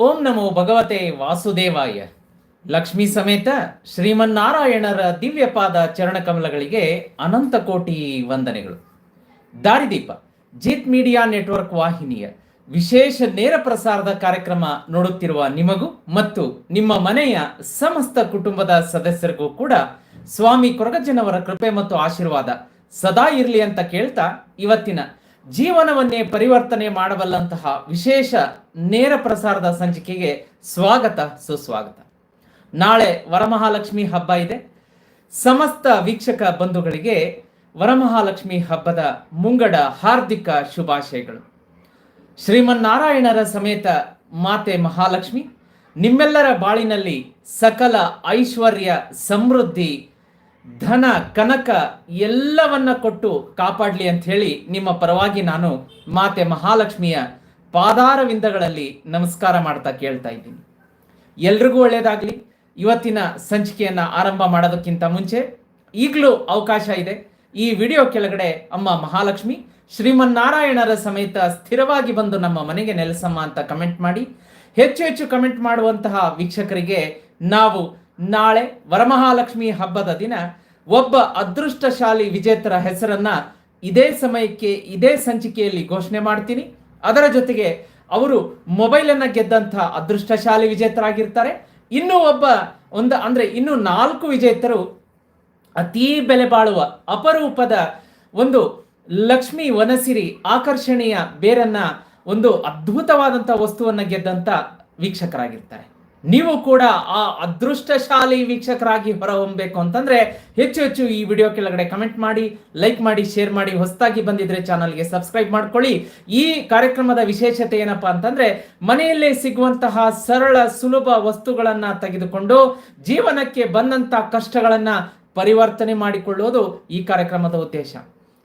ಓಂ ನಮೋ ಭಗವತೆ ವಾಸುದೇವಾಯ. ಲಕ್ಷ್ಮೀ ಸಮೇತ ಶ್ರೀಮನ್ನಾರಾಯಣರ ದಿವ್ಯಪಾದ ಚರಣಕಮಲಗಳಿಗೆ ಅನಂತ ಕೋಟಿ ವಂದನೆಗಳು. ದಾರಿದೀಪ, ಜೀತ್ ಮೀಡಿಯಾ ನೆಟ್ವರ್ಕ್ ವಾಹಿನಿಯ ವಿಶೇಷ ನೇರ ಪ್ರಸಾರದ ಕಾರ್ಯಕ್ರಮ ನೋಡುತ್ತಿರುವ ನಿಮಗೂ ಮತ್ತು ನಿಮ್ಮ ಮನೆಯ ಸಮಸ್ತ ಕುಟುಂಬದ ಸದಸ್ಯರಿಗೂ ಕೂಡ ಸ್ವಾಮಿ ಕೊರಗಜ್ಜನವರ ಕೃಪೆ ಮತ್ತು ಆಶೀರ್ವಾದ ಸದಾ ಇರಲಿ ಅಂತ ಕೇಳ್ತಾ ಇವತ್ತಿನ ಜೀವನವನ್ನೇ ಪರಿವರ್ತನೆ ಮಾಡಬಲ್ಲಂತಹ ವಿಶೇಷ ನೇರ ಪ್ರಸಾರದ ಸಂಚಿಕೆಗೆ ಸ್ವಾಗತ, ಸುಸ್ವಾಗತ. ನಾಳೆ ವರಮಹಾಲಕ್ಷ್ಮಿ ಹಬ್ಬ ಇದೆ. ಸಮಸ್ತ ವೀಕ್ಷಕ ಬಂಧುಗಳಿಗೆ ವರಮಹಾಲಕ್ಷ್ಮಿ ಹಬ್ಬದ ಮುಂಗಡ ಹಾರ್ದಿಕ ಶುಭಾಶಯಗಳು. ಶ್ರೀಮನ್ನಾರಾಯಣರ ಸಮೇತ ಮಾತೆ ಮಹಾಲಕ್ಷ್ಮಿ, ನಿಮ್ಮೆಲ್ಲರ ಬಾಳಿನಲ್ಲಿ ಸಕಲ ಐಶ್ವರ್ಯ ಸಮೃದ್ಧಿ ಧನ, ಕನಕ ಎಲ್ಲವನ್ನ ಕೊಟ್ಟು ಕಾಪಾಡಲಿ ಅಂತ ಹೇಳಿ ನಿಮ್ಮ ಪರವಾಗಿ ನಾನು ಮಾತೆ ಮಹಾಲಕ್ಷ್ಮಿಯ ಪಾದಾರವಿಂದಗಳಲ್ಲಿ ನಮಸ್ಕಾರ ಮಾಡ್ತಾ ಕೇಳ್ತಾ ಇದ್ದೀನಿ. ಎಲ್ರಿಗೂ ಒಳ್ಳೆಯದಾಗಲಿ ಇವತ್ತಿನ ಸಂಚಿಕೆಯನ್ನ ಆರಂಭ ಮಾಡೋದಕ್ಕಿಂತ ಮುಂಚೆ ಈಗಲೂ ಅವಕಾಶ ಇದೆ. ಈ ವಿಡಿಯೋ ಕೆಳಗಡೆ ಅಮ್ಮ ಮಹಾಲಕ್ಷ್ಮಿ ಶ್ರೀಮನ್ನಾರಾಯಣರ ಸಮೇತ ಸ್ಥಿರವಾಗಿ ಬಂದು ನಮ್ಮ ಮನೆಗೆ ನೆಲೆಸಮ್ಮ ಅಂತ ಕಮೆಂಟ್ ಮಾಡಿ. ಹೆಚ್ಚು ಹೆಚ್ಚು ಕಮೆಂಟ್ ಮಾಡುವಂತಹ ವೀಕ್ಷಕರಿಗೆ ನಾವು ನಾಳೆ ವರಮಹಾಲಕ್ಷ್ಮಿ ಹಬ್ಬದ ದಿನ ಒಬ್ಬ ಅದೃಷ್ಟಶಾಲಿ ವಿಜೇತರ ಹೆಸರನ್ನ ಇದೇ ಸಮಯಕ್ಕೆ, ಇದೇ ಸಂಚಿಕೆಯಲ್ಲಿ ಘೋಷಣೆ ಮಾಡ್ತೀನಿ. ಅದರ ಜೊತೆಗೆ ಅವರು ಮೊಬೈಲ್ ಗೆದ್ದಂಥ ಅದೃಷ್ಟಶಾಲಿ ವಿಜೇತರಾಗಿರ್ತಾರೆ. ಇನ್ನೂ ಒಬ್ಬ ಒಂದು, ಅಂದ್ರೆ ಇನ್ನು ನಾಲ್ಕು ವಿಜೇತರು ಅತೀ ಬೆಲೆ ಬಾಳುವ ಅಪರೂಪದ ಒಂದು ಲಕ್ಷ್ಮಿ ವನಸಿರಿ ಆಕರ್ಷಣೀಯ ಬೇರನ್ನ ಒಂದು ಅದ್ಭುತವಾದಂಥ ವಸ್ತುವನ್ನ ಗೆದ್ದಂತ ವೀಕ್ಷಕರಾಗಿರ್ತಾರೆ. ನೀವು ಕೂಡ ಆ ಅದೃಷ್ಟಶಾಲಿ ವೀಕ್ಷಕರಾಗಿ ಹೊರಹೊಮ್ಮಬೇಕು ಅಂತಂದ್ರೆ ಹೆಚ್ಚು ಹೆಚ್ಚು ಈ ವಿಡಿಯೋ ಕೆಳಗಡೆ ಕಮೆಂಟ್ ಮಾಡಿ, ಲೈಕ್ ಮಾಡಿ, ಶೇರ್ ಮಾಡಿ, ಹೊಸದಾಗಿ ಬಂದಿದ್ರೆ ಚಾನಲ್ಗೆ ಸಬ್ಸ್ಕ್ರೈಬ್ ಮಾಡ್ಕೊಳ್ಳಿ. ಈ ಕಾರ್ಯಕ್ರಮದ ವಿಶೇಷತೆ ಏನಪ್ಪಾ ಅಂತಂದ್ರೆ ಮನೆಯಲ್ಲೇ ಸಿಗುವಂತಹ ಸರಳ ಸುಲಭ ವಸ್ತುಗಳನ್ನ ತೆಗೆದುಕೊಂಡು ಜೀವನಕ್ಕೆ ಬಂದಂತ ಕಷ್ಟಗಳನ್ನ ಪರಿವರ್ತನೆ ಮಾಡಿಕೊಳ್ಳುವುದು ಈ ಕಾರ್ಯಕ್ರಮದ ಉದ್ದೇಶ.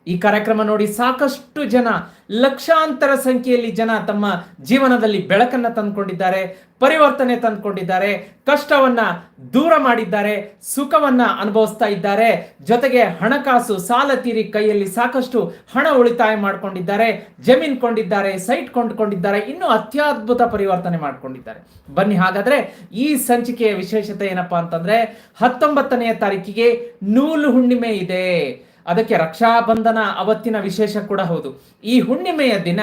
ಈ ಕಾರ್ಯಕ್ರಮ ನೋಡಿ ಸಾಕಷ್ಟು ಜನ, ಲಕ್ಷಾಂತರ ಸಂಖ್ಯೆಯಲ್ಲಿ ಜನ ತಮ್ಮ ಜೀವನದಲ್ಲಿ ಬೆಳಕನ್ನ ತಂದುಕೊಂಡಿದ್ದಾರೆ, ಪರಿವರ್ತನೆ ತಂದುಕೊಂಡಿದ್ದಾರೆ, ಕಷ್ಟವನ್ನ ದೂರ ಮಾಡಿದ್ದಾರೆ, ಸುಖವನ್ನ ಅನುಭವಿಸ್ತಾ ಇದ್ದಾರೆ. ಜೊತೆಗೆ ಹಣಕಾಸು, ಸಾಲ ತೀರಿ ಕೈಯಲ್ಲಿ ಸಾಕಷ್ಟು ಹಣ ಉಳಿತಾಯ ಮಾಡ್ಕೊಂಡಿದ್ದಾರೆ, ಜಮೀನ್ ಕೊಂಡಿದ್ದಾರೆ, ಸೈಟ್ ಕೊಂಡ್ಕೊಂಡಿದ್ದಾರೆ, ಇನ್ನೂ ಅತ್ಯದ್ಭುತ ಪರಿವರ್ತನೆ ಮಾಡ್ಕೊಂಡಿದ್ದಾರೆ. ಬನ್ನಿ, ಹಾಗಾದ್ರೆ ಈ ಸಂಚಿಕೆಯ ವಿಶೇಷತೆ ಏನಪ್ಪಾ ಅಂತಂದ್ರೆ ಹತ್ತೊಂಬತ್ತನೆಯ ತಾರೀಕಿಗೆ ನೂಲು ಹುಣ್ಣಿಮೆ ಇದೆ. ಅದಕ್ಕೆ ರಕ್ಷಾಬಂಧನ ಅವತ್ತಿನ ವಿಶೇಷ ಕೂಡ ಹೌದು. ಈ ಹುಣ್ಣಿಮೆಯ ದಿನ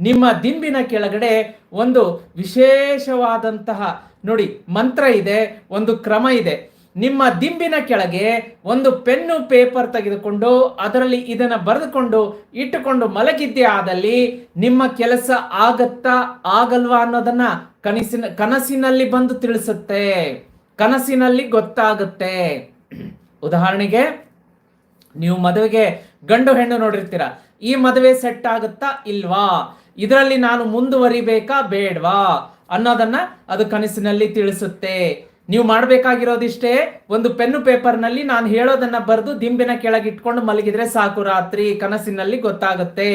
ನಿಮ್ಮ ದಿಂಬಿನ ಕೆಳಗಡೆ ಒಂದು ವಿಶೇಷವಾದಂತಹ ನೋಡಿ, ಮಂತ್ರ ಇದೆ, ಒಂದು ಕ್ರಮ ಇದೆ. ನಿಮ್ಮ ದಿಂಬಿನ ಕೆಳಗೆ ಒಂದು ಪೆನ್ನು, ಪೇಪರ್ ತೆಗೆದುಕೊಂಡು ಅದರಲ್ಲಿ ಇದನ್ನು ಬರೆದುಕೊಂಡು, ಇಟ್ಟುಕೊಂಡು ಮಲಗಿದ್ದೆ ಆದಲ್ಲಿ ನಿಮ್ಮ ಕೆಲಸ ಆಗತ್ತಾ, ಆಗಲ್ವಾ ಅನ್ನೋದನ್ನ ಕನಸಿನ, ಕನಸಿನಲ್ಲಿ ಬಂದು ತಿಳಿಸುತ್ತೆ. ಕನಸಿನಲ್ಲಿ ಗೊತ್ತಾಗುತ್ತೆ. ಉದಾಹರಣೆಗೆ ನೀವು ಮದುವೆಗೆ ಗಂಡು ಹೆಣ್ಣು ನೋಡಿರ್ತೀರ, ಈ ಮದುವೆ ಸೆಟ್ ಆಗುತ್ತಾ ಇಲ್ವಾ? ಇದರಲ್ಲಿ ನಾನು ಮುಂದುವರಿಬೇಕಾ ಬೇಡ್ವಾ? ಅನ್ನೋದನ್ನ ಅದು ಕನಸಿನಲ್ಲಿ ತಿಳಿಸುತ್ತೆ. ನೀವು ಮಾಡಬೇಕಾಗಿರೋದಿಷ್ಟೇ, ಒಂದು ಪೆನ್ನು ಪೇಪರ್ನಲ್ಲಿ ನಾನು ಹೇಳೋದನ್ನ ಬರೆದು ದಿಂಬಿನ ಕೆಳಗೆ ಇಟ್ಕೊಂಡು ಮಲಗಿದ್ರೆ ಸಾಕು ರಾತ್ರಿ, ಕನಸಿನಲ್ಲಿ ಗೊತ್ತಾಗುತ್ತೆ.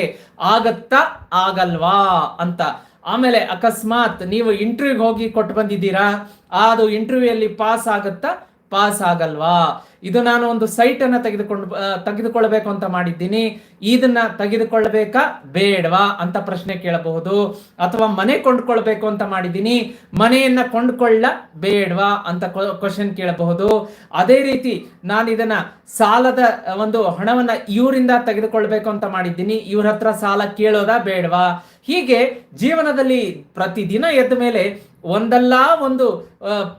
ಆಗತ್ತಾ ಆಗಲ್ವಾ ಅಂತ. ಆಮೇಲೆ ಅಕಸ್ಮಾತ್ ನೀವು ಇಂಟರ್ವ್ಯೂಗೆ ಹೋಗಿ ಕೊಟ್ಟು ಬಂದಿದ್ದೀರಾ? ಅದು ಇಂಟರ್ವ್ಯೂ ಅಲ್ಲಿ ಪಾಸ್ ಆಗುತ್ತಾ? ಪಾಸ್ ಆಗಲ್ವಾ ಇದು ನಾನು ಒಂದು ಸೈಟ್ ಅನ್ನ ತೆಗೆದುಕೊಂಡು ತೆಗೆದುಕೊಳ್ಬೇಕು ಅಂತ ಮಾಡಿದ್ದೀನಿ. ಇದನ್ನ ತೆಗೆದುಕೊಳ್ಬೇಕಾ ಬೇಡವಾ ಅಂತ ಪ್ರಶ್ನೆ ಕೇಳಬಹುದು. ಅಥವಾ ಮನೆ ಕೊಂಡ್ಕೊಳ್ಬೇಕು ಅಂತ ಮಾಡಿದ್ದೀನಿ. ಮನೆಯನ್ನ ಕೊಂಡ್ಕೊಳ್ಳ ಬೇಡವಾ ಅಂತ ಕ್ವಶನ್ ಕೇಳಬಹುದು. ಅದೇ ರೀತಿ ನಾನು ಇದನ್ನ ಸಾಲದ, ಒಂದು ಹಣವನ್ನ ಇವರಿಂದ ತೆಗೆದುಕೊಳ್ಬೇಕು ಅಂತ ಮಾಡಿದ್ದೀನಿ. ಇವ್ರ ಹತ್ರ ಸಾಲ ಕೇಳೋದಾ ಬೇಡವಾ? ಹೀಗೆ ಜೀವನದಲ್ಲಿ ಪ್ರತಿದಿನ ಎದ್ದ ಮೇಲೆ ಒಂದಲ್ಲ ಒಂದು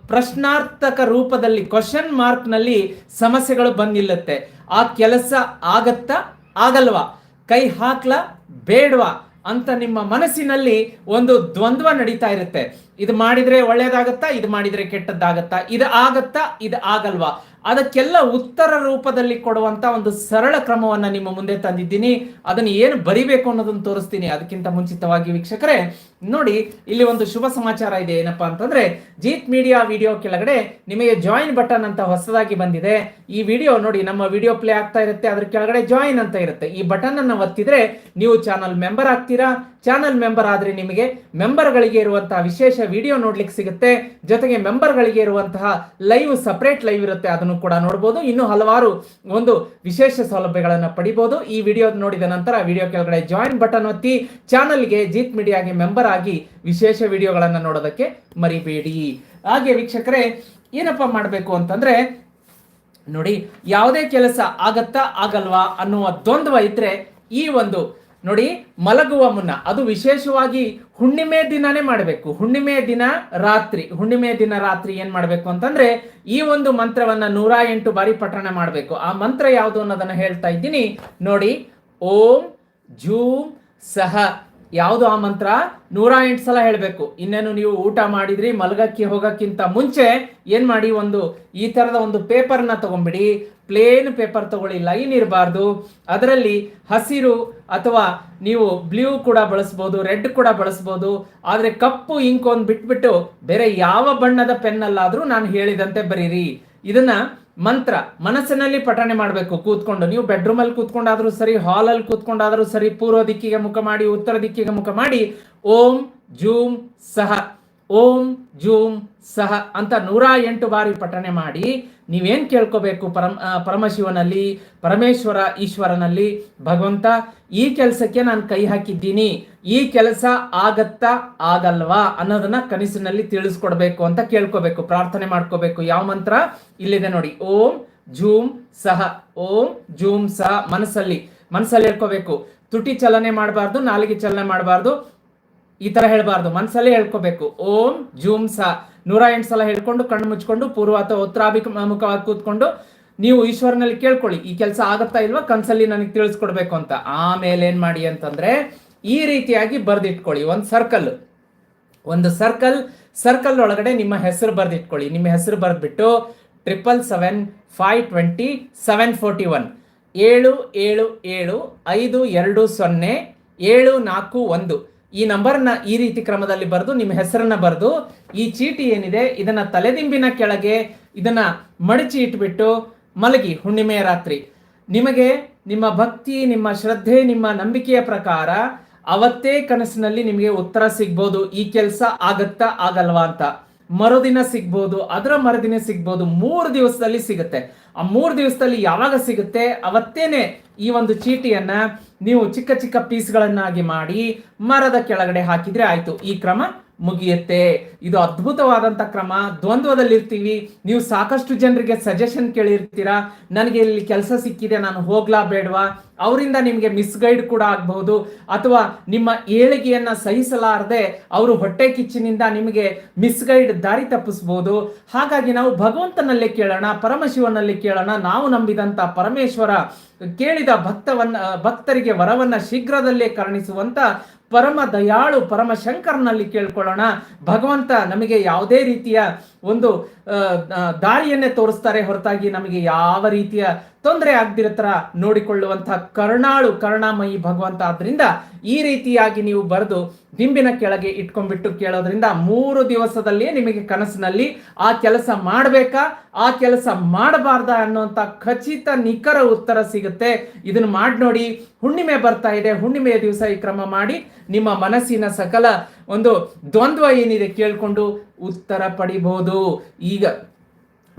ಪ್ರಶ್ನಾರ್ಥಕ ರೂಪದಲ್ಲಿ ಕ್ವಶನ್ ಮಾರ್ಕ್ನಲ್ಲಿ ಸಮಸ್ಯೆಗಳು ಬಂದಿಲ್ಲತ್ತೆ. ಆ ಕೆಲಸ ಆಗತ್ತಾ? ಆಗಲ್ವಾ? ಕೈ ಹಾಕ್ಲಾ? ಬೇಡವಾ? ಅಂತ ನಿಮ್ಮ ಮನಸ್ಸಿನಲ್ಲಿ ಒಂದು ದ್ವಂದ್ವ ನಡೀತಾ ಇರುತ್ತೆ. ಇದು ಮಾಡಿದ್ರೆ ಒಳ್ಳೇದಾಗತ್ತಾ, ಇದು ಮಾಡಿದ್ರೆ ಕೆಟ್ಟದ್ದಾಗತ್ತಾ, ಇದು ಆಗತ್ತಾ, ಇದು ಆಗಲ್ವಾ? ಅದಕ್ಕೆಲ್ಲ ಉತ್ತರ ರೂಪದಲ್ಲಿ ಕೊಡುವಂತ ಒಂದು ಸರಳ ಕ್ರಮವನ್ನ ನಿಮ್ಮ ಮುಂದೆ ತಂದಿದ್ದೀನಿ. ಅದನ್ನು ಏನು ಬರಿಬೇಕು ಅನ್ನೋದನ್ನ ತೋರಿಸ್ತೀನಿ. ಅದಕ್ಕಿಂತ ಮುಂಚಿತವಾಗಿ ವೀಕ್ಷಕರೇ, ನೋಡಿ, ಇಲ್ಲಿ ಒಂದು ಶುಭ ಸಮಾಚಾರ ಇದೆ. ಏನಪ್ಪಾ ಅಂತಂದ್ರೆ, ಜೀತ್ ಮೀಡಿಯಾ ವಿಡಿಯೋ ಕೆಳಗಡೆ ನಿಮಗೆ ಜಾಯಿನ್ ಬಟನ್ ಅಂತ ಹೊಸದಾಗಿ ಬಂದಿದೆ. ಈ ವಿಡಿಯೋ ನೋಡಿ, ನಮ್ಮ ವಿಡಿಯೋ ಪ್ಲೇ ಆಗ್ತಾ ಇರುತ್ತೆ. ಅದ್ರ ಕೆಳಗಡೆ ಜಾಯಿನ್ ಅಂತ ಇರುತ್ತೆ. ಈ ಬಟನ್ ಅನ್ನು ಒತ್ತಿದ್ರೆ ನೀವು ಚಾನಲ್ ಮೆಂಬರ್ ಆಗ್ತೀರಾ? ಚಾನಲ್ ಮೆಂಬರ್ ಆದ್ರೆ ನಿಮಗೆ ಮೆಂಬರ್ಗಳಿಗೆ ಇರುವಂತಹ ವಿಶೇಷ ವಿಡಿಯೋ ನೋಡ್ಲಿಕ್ಕೆ ಸಿಗುತ್ತೆ. ಜೊತೆಗೆ ಮೆಂಬರ್ಗಳಿಗೆ ಇರುವಂತಹ ಲೈವ್ ಸಪರೇಟ್ ಲೈವ್ ಇರುತ್ತೆ, ಅದನ್ನು ಕೂಡ ನೋಡಬಹುದು ಇನ್ನು ಹಲವಾರು ಒಂದು ವಿಶೇಷ ಸೌಲಭ್ಯಗಳನ್ನು ಪಡಿಬಹುದು ಈ ವಿಡಿಯೋ ನೋಡಿದ ನಂತರ ವಿಡಿಯೋ ಕೆಳಗಡೆ ಜಾಯಿನ್ ಬಟನ್ ಒತ್ತಿ, ಚಾನಲ್ಗೆ ಜೀತ್ ಮೀಡಿಯಾಗೆ ಮೆಂಬರ್ ಆಗಿ ವಿಶೇಷ ವಿಡಿಯೋಗಳನ್ನು ನೋಡೋದಕ್ಕೆ ಮರಿಬೇಡಿ. ಹಾಗೆ ವೀಕ್ಷಕರೇ, ಏನಪ್ಪ ಮಾಡಬೇಕು ಅಂತಂದ್ರೆ, ನೋಡಿ, ಯಾವುದೇ ಕೆಲಸ ಆಗತ್ತಾ ಆಗಲ್ವಾ ಅನ್ನುವ ದ್ವಂದ್ವ ಇದ್ರೆ ಈ ಒಂದು ನೋಡಿ, ಮಲಗುವ ಮುನ್ನ, ಅದು ವಿಶೇಷವಾಗಿ ಹುಣ್ಣಿಮೆ ದಿನನೇ ಮಾಡಬೇಕು. ಹುಣ್ಣಿಮೆ ದಿನ ರಾತ್ರಿ. ಹುಣ್ಣಿಮೆ ದಿನ ರಾತ್ರಿ ಏನ್ ಮಾಡಬೇಕು ಅಂತಂದ್ರೆ, ಈ ಒಂದು ಮಂತ್ರವನ್ನ ನೂರ ಎಂಟು ಬಾರಿ ಪಠಣ ಮಾಡಬೇಕು. ಆ ಮಂತ್ರ ಯಾವುದು ಅನ್ನೋದನ್ನ ಹೇಳ್ತಾ ಇದ್ದೀನಿ. ನೋಡಿ, ಓಂ ಜೂಂ ಸಹ. ಯಾವುದು ಆ ಮಂತ್ರ? ನೂರ ಎಂಟು ಸಲ ಹೇಳಬೇಕು. ಇನ್ನೇನು ನೀವು ಊಟ ಮಾಡಿದ್ರಿ, ಮಲಗಕ್ಕೆ ಹೋಗಕ್ಕಿಂತ ಮುಂಚೆ ಏನ್ ಮಾಡಿ, ಒಂದು ಈ ತರದ ಒಂದು ಪೇಪರ್ನ ತಗೊಂಬಿಡಿ. ಪ್ಲೇನ್ ಪೇಪರ್ ತಗೊಳ್ಳಿ, ಲೈನ್ ಇರಬಾರ್ದು. ಅದರಲ್ಲಿ ಹಸಿರು ಅಥವಾ ನೀವು ಬ್ಲೂ ಕೂಡ ಬಳಸ್ಬೋದು, ರೆಡ್ ಕೂಡ ಬಳಸ್ಬೋದು, ಆದರೆ ಕಪ್ಪು ಇಂಕ್ ಒಂದು ಬಿಟ್ಬಿಟ್ಟು ಬೇರೆ ಯಾವ ಬಣ್ಣದ ಪೆನ್ನಲ್ಲಾದರೂ ನಾನು ಹೇಳಿದಂತೆ ಬರೀರಿ. ಇದನ್ನ ಮಂತ್ರ, ಮನಸ್ಸಿನಲ್ಲಿ ಪಠಣೆ ಮಾಡಬೇಕು. ಕೂತ್ಕೊಂಡು ನೀವು ಬೆಡ್ರೂಮಲ್ಲಿ ಕೂತ್ಕೊಂಡಾದ್ರೂ ಸರಿ ಹಾಲ್ ಅಲ್ಲಿ ಕೂತ್ಕೊಂಡಾದ್ರೂ ಸರಿ, ಪೂರ್ವ ದಿಕ್ಕಿಗೆ ಮುಖ ಮಾಡಿ, ಉತ್ತರ ದಿಕ್ಕಿಗೆ ಮುಖ ಮಾಡಿ, ಓಂ ಜೂಮ್ ಸಹ. ಓಂ ಜೂಂ ಸಹ ಅಂತ ನೂರ ಎಂಟು ಬಾರಿ ಪಠಣೆ ಮಾಡಿ ನೀವೇನು ಕೇಳ್ಕೋಬೇಕು ಪರಮ ಪರಮಶಿವನಲ್ಲಿ, ಪರಮೇಶ್ವರ ಈಶ್ವರನಲ್ಲಿ, ಭಗವಂತ, ಈ ಕೆಲಸಕ್ಕೆ ನಾನು ಕೈ ಹಾಕಿದ್ದೀನಿ. ಈ ಕೆಲಸ ಆಗತ್ತಾ ಆಗಲ್ವಾ ಅನ್ನೋದನ್ನ ಕನಸಿನಲ್ಲಿ ತಿಳಿಸ್ಕೊಡ್ಬೇಕು ಅಂತ ಕೇಳ್ಕೋಬೇಕು, ಪ್ರಾರ್ಥನೆ ಮಾಡ್ಕೋಬೇಕು. ಯಾವ ಮಂತ್ರ? ಇಲ್ಲಿದೆ ನೋಡಿ. ಓಂ ಜೂಮ್ ಸಹ, ಓಂ ಜೂಮ್ ಸಹ ಮನಸ್ಸಲ್ಲಿ ಮನಸ್ಸಲ್ಲಿ ಹೇಳ್ಕೋಬೇಕು. ತುಟಿ ಚಲನೆ ಮಾಡಬಾರ್ದು, ನಾಲಿಗೆ ಚಲನೆ ಮಾಡಬಾರ್ದು. ಈ ತರ ಹೇಳ್ಬಾರ್ದು. ಮನ್ಸಲ್ಲೇ ಹೇಳ್ಕೋಬೇಕು. ಓಂ ಜೂಮ್ ಸ. ನೂರ ಎಂಟು ಸಲ ಹೇಳ್ಕೊಂಡು ಕಣ್ಣು ಮುಚ್ಕೊಂಡು ಪೂರ್ವ ಅಥವಾ ಉತ್ತರಾಭಿಮುಖವಾಗಿ ಕೂತ್ಕೊಂಡು ನೀವು ಈಶ್ವರನಲ್ಲಿ ಕೇಳ್ಕೊಳ್ಳಿ. ಈ ಕೆಲಸ ಆಗತ್ತಾ ಇಲ್ವಾ? ಕನ್ಸಲ್ಲಿ ನನಗೆ ತಿಳಿಸ್ಕೊಡ್ಬೇಕು ಅಂತ. ಆಮೇಲೆ ಏನ್ ಮಾಡಿ ಅಂತಂದ್ರೆ ಈ ರೀತಿಯಾಗಿ ಬರ್ದಿಟ್ಕೊಳ್ಳಿ. ಒಂದು ಸರ್ಕಲ್ ಒಂದು ಸರ್ಕಲ್ ಸರ್ಕಲ್ ಒಳಗಡೆ ನಿಮ್ಮ ಹೆಸರು ಬರ್ದಿಟ್ಕೊಳ್ಳಿ. ನಿಮ್ಮ ಹೆಸರು ಬರೆದ್ಬಿಟ್ಟು triple seven five twenty seven forty one ಏಳು ಏಳು ಏಳು, ಐದು, ಎರಡು, ಸೊನ್ನೆ, ಏಳು, ನಾಲ್ಕು, ಒಂದು. ಈ ನಂಬರ್ನ ಈ ರೀತಿ ಕ್ರಮದಲ್ಲಿ ಬರೆದು ನಿಮ್ಮ ಹೆಸರನ್ನ ಬರೆದು ಈ ಚೀಟಿ ಏನಿದೆ ಇದನ್ನ ತಲೆದಿಂಬಿನ ಕೆಳಗೆ ಇದನ್ನ ಮಡಚಿ ಇಟ್ಬಿಟ್ಟು ಮಲಗಿ ಹುಣ್ಣಿಮೆಯ ರಾತ್ರಿ. ನಿಮಗೆ ನಿಮ್ಮ ಭಕ್ತಿ, ನಿಮ್ಮ ಶ್ರದ್ಧೆ, ನಿಮ್ಮ ನಂಬಿಕೆಯ ಪ್ರಕಾರ ಅವತ್ತೇ ಕನಸಿನಲ್ಲಿ ನಿಮಗೆ ಉತ್ತರ ಸಿಗ್ಬೋದು. ಈ ಕೆಲಸ ಆಗತ್ತಾ ಆಗಲ್ವಾ ಅಂತ. ಮರುದಿನ ಸಿಗ್ಬೋದು, ಅದರ ಮರುದಿನ ಸಿಗ್ಬೋದು, ಮೂರು ದಿವಸದಲ್ಲಿ ಸಿಗುತ್ತೆ. ಆ ಮೂರು ದಿವಸದಲ್ಲಿ ಯಾವಾಗ ಸಿಗುತ್ತೆ? ಅವತ್ತೇನೆ ಈ ಒಂದು ಚೀಟಿಯನ್ನ ನೀವು ಚಿಕ್ಕ ಚಿಕ್ಕ ಪೀಸ್ಗಳನ್ನಾಗಿ ಮಾಡಿ ಮರದ ಕೆಳಗಡೆ ಹಾಕಿದ್ರೆ ಆಯ್ತು. ಈ ಕ್ರಮ ಮುಗಿಯುತ್ತೆ. ಇದು ಅದ್ಭುತವಾದಂತ ಕ್ರಮ. ದ್ವಂದ್ವದಲ್ಲಿರ್ತೀವಿ. ನೀವು ಸಾಕಷ್ಟು ಜನರಿಗೆ ಸಜೆಷನ್ ಕೇಳಿರ್ತೀರಾ. ನನಗೆ ಇಲ್ಲಿ ಕೆಲಸ ಸಿಕ್ಕಿದೆ, ನಾನು ಹೋಗ್ಲಾ ಬೇಡವಾ? ಅವರಿಂದ ನಿಮಗೆ ಮಿಸ್ಗೈಡ್ ಕೂಡ ಆಗಬಹುದು. ಅಥವಾ ನಿಮ್ಮ ಏಳಿಗೆಯನ್ನ ಸಹಿಸಲಾರದೆ ಅವರು ಹೊಟ್ಟೆ ಕಿಚ್ಚಿನಿಂದ ನಿಮಗೆ ಮಿಸ್ಗೈಡ್ ದಾರಿ ತಪ್ಪಿಸ್ಬೋದು. ಹಾಗಾಗಿ ನಾವು ಭಗವಂತನಲ್ಲಿ ಕೇಳೋಣ, ಪರಮಶಿವನಲ್ಲಿ ಕೇಳೋಣ. ನಾವು ನಂಬಿದಂತ ಪರಮೇಶ್ವರ ಕೇಳಿದ ಭಕ್ತವನ್ನ, ಭಕ್ತರಿಗೆ ವರವನ್ನ ಶೀಘ್ರದಲ್ಲೇ ಕರುಣಿಸುವಂತ ಪರಮ ದಯಾಳು ಪರಮ ಶಂಕರ್ನಲ್ಲಿ ಕೇಳ್ಕೊಳ್ಳೋಣ. ಭಗವಂತ ನಮಗೆ ಯಾವುದೇ ರೀತಿಯ ಒಂದು ದಾರಿಯನ್ನೇ ತೋರಿಸ್ತಾರೆ ಹೊರತಾಗಿ ನಮಗೆ ಯಾವ ರೀತಿಯ ತೊಂದರೆ ಆಗದಿರೋ ಥರ ನೋಡಿಕೊಳ್ಳುವಂತಹ ಕರುಣಾಳು, ಕರುಣಾಮಯಿ ಭಗವಂತ ಆದ್ರಿಂದ ಈ ರೀತಿಯಾಗಿ ನೀವು ಬರೆದು ದಿಂಬಿನ ಕೆಳಗೆ ಇಟ್ಕೊಂಡ್ಬಿಟ್ಟು ಕೇಳೋದ್ರಿಂದ ಮೂರು ದಿವಸದಲ್ಲಿಯೇ ನಿಮಗೆ ಕನಸಿನಲ್ಲಿ ಆ ಕೆಲಸ ಮಾಡಬೇಕಾ, ಆ ಕೆಲಸ ಮಾಡಬಾರ್ದ ಅನ್ನುವಂಥ ಖಚಿತ ನಿಖರ ಉತ್ತರ ಸಿಗುತ್ತೆ. ಇದನ್ನು ಮಾಡಿ ನೋಡಿ, ಹುಣ್ಣಿಮೆ ಬರ್ತಾ ಇದೆ, ಹುಣ್ಣಿಮೆಯ ದಿವಸ ಈ ಕ್ರಮ ಮಾಡಿ ನಿಮ್ಮ ಮನಸ್ಸಿನ ಸಕಲ ಒಂದು ದ್ವಂದ್ವ ಏನಿದೆ ಕೇಳ್ಕೊಂಡು ಉತ್ತರ ಪಡಿಬಹುದು ಈಗ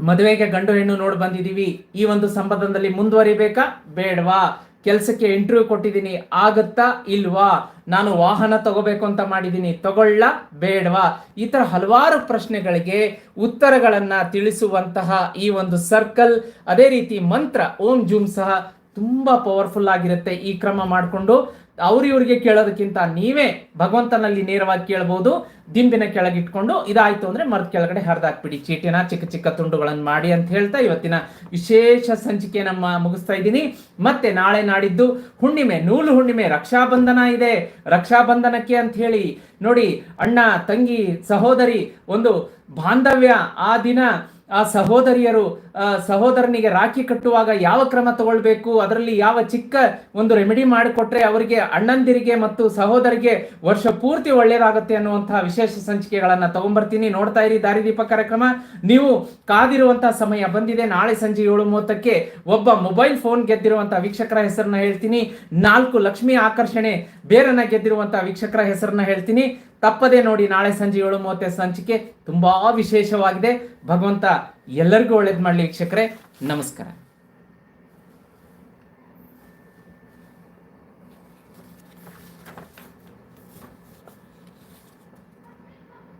ಮದುವೆಗೆ ಗಂಡು ಹೆಣ್ಣು ನೋಡಿ ಬಂದಿದೀವಿ ಈ ಒಂದು ಸಂಬಂಧದಲ್ಲಿ ಮುಂದುವರಿಬೇಕಾ? ಬೇಡವಾ. ಕೆಲಸಕ್ಕೆ ಇಂಟರ್ವ್ಯೂ ಕೊಟ್ಟಿದ್ದೀನಿ. ಆಗತ್ತಾ ಇಲ್ವಾ? ನಾನು ವಾಹನ ತಗೋಬೇಕು ಅಂತ ಮಾಡಿದ್ದೀನಿ. ತಗೊಳ್ಳ? ಬೇಡವಾ. ಈ ಥರ ಹಲವಾರು ಪ್ರಶ್ನೆಗಳಿಗೆ ಉತ್ತರಗಳನ್ನು ತಿಳಿಸುವಂತಹ ಈ ಒಂದು ಸರ್ಕಲ್ ಅದೇ ರೀತಿ ಮಂತ್ರ ಓಂ ಜೂಮ್ ಸಹ ತುಂಬಾ ಪವರ್ಫುಲ್ ಆಗಿರುತ್ತೆ ಈ ಕ್ರಮ ಮಾಡಿಕೊಂಡು. ಅವ್ರ ಇವ್ರಿಗೆ ಕೇಳೋದಕ್ಕಿಂತ ನೀವೇ ಭಗವಂತನಲ್ಲಿ ನೇರವಾಗಿ ಕೇಳಬಹುದು ದಿಂಬಿನ ಕೆಳಗಿಟ್ಕೊಂಡು ಇದಾಯ್ತು ಅಂದ್ರೆ ಮರದ ಕೆಳಗಡೆ ಹರಿದಾಕ್ಬಿಡಿ. ಚೀಟಿನ ಚಿಕ್ಕ ಚಿಕ್ಕ ತುಂಡುಗಳನ್ನು ಮಾಡಿ ಅಂತ ಹೇಳ್ತಾ ಇವತ್ತಿನ ವಿಶೇಷ ಸಂಚಿಕೆ ನಮ್ಮ ಮುಗಿಸ್ತಾ ಇದ್ದೀನಿ. ಮತ್ತೆ ನಾಳೆ ನಾಡಿದ್ದು ಹುಣ್ಣಿಮೆ, ನೂಲು ಹುಣ್ಣಿಮೆ, ರಕ್ಷಾಬಂಧನ ಇದೆ. ರಕ್ಷಾಬಂಧನಕ್ಕೆ ಅಂತ ಹೇಳಿ ನೋಡಿ ಅಣ್ಣ, ತಂಗಿ, ಸಹೋದರಿ, ಒಂದು ಬಾಂಧವ್ಯ ಆ ದಿನ ಆ ಸಹೋದರಿಯರು ಸಹೋದರನಿಗೆ ರಾಖಿ ಕಟ್ಟುವಾಗ ಯಾವ ಕ್ರಮ ತಗೊಳ್ಬೇಕು? ಅದರಲ್ಲಿ ಯಾವ ಚಿಕ್ಕ ಒಂದು ರೆಮಿಡಿ ಮಾಡಿಕೊಟ್ರೆ ಅವರಿಗೆ ಅಣ್ಣಂದಿರಿಗೆ ಮತ್ತು ಸಹೋದರಿಗೆ ವರ್ಷ ಪೂರ್ತಿ ಒಳ್ಳೆಯದಾಗುತ್ತೆ ಅನ್ನುವಂತಹ ವಿಶೇಷ ಸಂಚಿಕೆಗಳನ್ನು ತಗೊಂಬರ್ತೀನಿ. ನೋಡ್ತಾ ಇರಿ ದಾರಿದೀಪ ಕಾರ್ಯಕ್ರಮ. ನೀವು ಕಾದಿರುವಂತಹ ಸಮಯ ಬಂದಿದೆ. ನಾಳೆ ಸಂಜೆ ಏಳು ಮೂವತ್ತಕ್ಕೆ ಒಬ್ಬ ಮೊಬೈಲ್ ಫೋನ್ ಗೆದ್ದಿರುವಂತಹ ವೀಕ್ಷಕರ ಹೆಸರನ್ನ ಹೇಳ್ತೀನಿ. ನಾಲ್ಕು ಲಕ್ಷ್ಮಿ ಆಕರ್ಷಣೆ, ಬೇರನ್ನ ಗೆದ್ದಿರುವಂತಹ ವೀಕ್ಷಕರ ಹೆಸರನ್ನ ಹೇಳ್ತೀನಿ. ತಪ್ಪದೆ ನೋಡಿ ನಾಳೆ ಸಂಜೆ ಏಳು ಮೂವತ್ತ ಸಂಚಿಕೆ ತುಂಬಾ ವಿಶೇಷವಾಗಿದೆ. ಭಗವಂತ ಎಲ್ಲರಿಗೂ ಒಳ್ಳೇದು ಮಾಡಲಿ ವೀಕ್ಷಕರೇ. ನಮಸ್ಕಾರ.